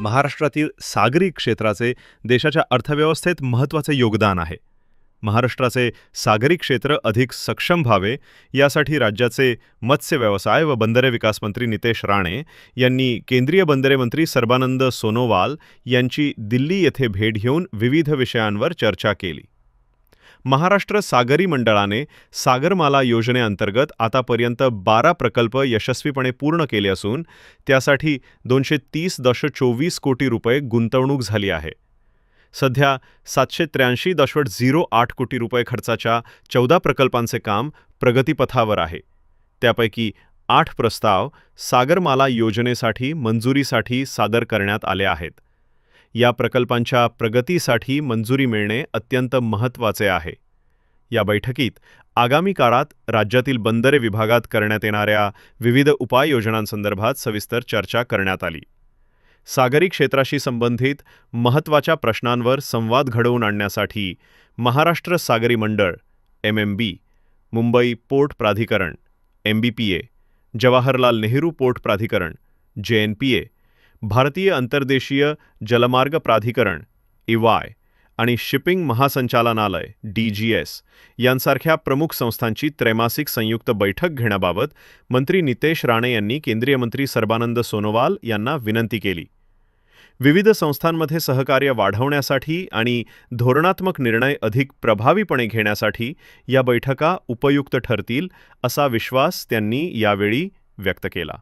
महाराष्ट्रातील सागरी क्षेत्राचे देशाच्या अर्थव्यवस्थेत महत्त्वाचे योगदान आहे. महाराष्ट्राचे सागरी क्षेत्र अधिक सक्षम व्हावे यासाठी राज्याचे मत्स्य व्यवसाय व बंदरे विकास मंत्री नितेश राणे यांनी केंद्रीय बंदरे मंत्री सर्बानंद सोनोवाल यांची दिल्ली येथे भेट घेऊन विविध विषयांवर चर्चा केली. महाराष्ट्र सागरी मंडळाने सागरमाला योजनेअंतर्गत आतापर्यंत बारा प्रकल्प यशस्वीपणे पूर्ण केले असून त्यासाठी दोनशे तीस दश चोवीस कोटी रुपये गुंतवणूक झाली आहे. सध्या सातशे त्र्याऐंशी दशवट झिरो आठ कोटी रुपये खर्चाच्या चौदा प्रकल्पांचे काम प्रगतीपथावर आहे. त्यापैकी आठ प्रस्ताव सागरमाला योजनेसाठी मंजुरीसाठी सादर करण्यात आले आहेत. या प्रकल्पांच्या प्रगतीसाठी मंजुरी मिळणे अत्यंत महत्त्वाचे आहे. या बैठकीत आगामी काळात राज्यातील बंदरे विभागात करण्यात येणाऱ्या विविध उपाययोजनांसंदर्भात सविस्तर चर्चा करण्यात आली. सागरी क्षेत्राशी संबंधित महत्त्वाच्या प्रश्नांवर संवाद घडवून आणण्यासाठी महाराष्ट्र सागरी मंडळ M M B Mumbai port प्राधिकरण M B P A Jawaharlal Nehru port प्राधिकरण जे एन पी ए भारतीय अंतर्देशीय जलमार्ग प्राधिकरण इवाय आणि शिपिंग महासंचालनालय डीजीएस यांसारख्या प्रमुख संस्थांची त्रैमासिक संयुक्त बैठक घेण्याबाबत मंत्री नितेश राणे यांनी केंद्रीय मंत्री सर्बानंद सोनोवाल यांना विनंती केली. विविध संस्थांमध्ये सहकार्य वाढवण्यासाठी आणि धोरणात्मक निर्णय अधिक प्रभावीपणे घेण्यासाठी या बैठका उपयुक्त ठरतील असा विश्वास त्यांनी यावेळी व्यक्त केला.